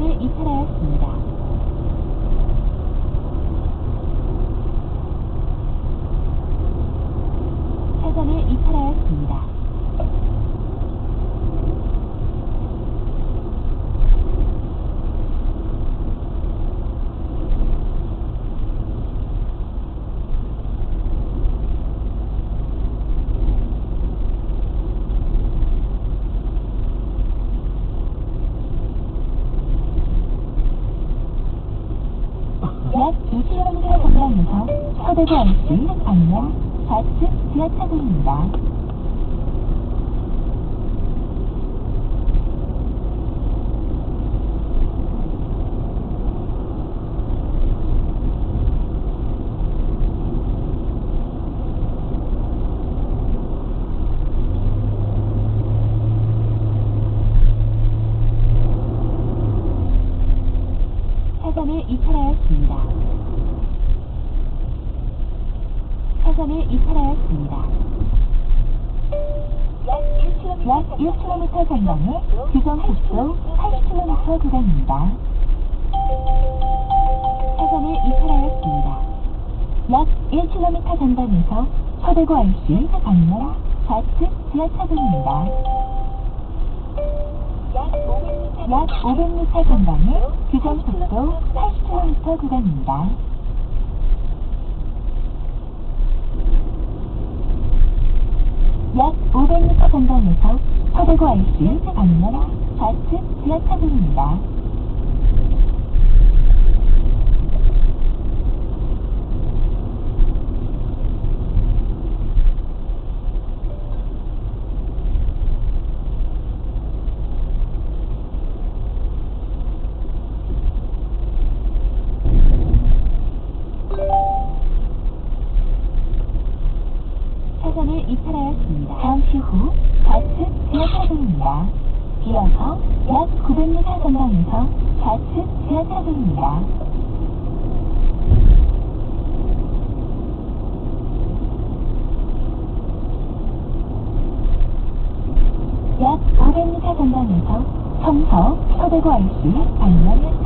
네, 버스를 이탈하였습니다. 400에 안씨 강남 좌측 지하차도입니다. 차선을 이탈하였습니다. 차선을 이탈하였습니다. 약 1km 전방에 규정 속도 80km 구간입니다. 차선을 이탈하였습니다. 약 1km 전방에서 서대구 IC 방면 좌측 지하차도입니다. 약 500m 전방에 규정 속도 80km 구간입니다. 약 500m 전방에서 서대구 IC 방면 좌측 지하차도입니다. 차선을 이탈하였습니다. 잠시 후 좌측 지하 차도입니다. 이어서 약 900m 전방에서 좌측 지하차도입니다. 약 500m 전방에서 성서 서대구 IC 방면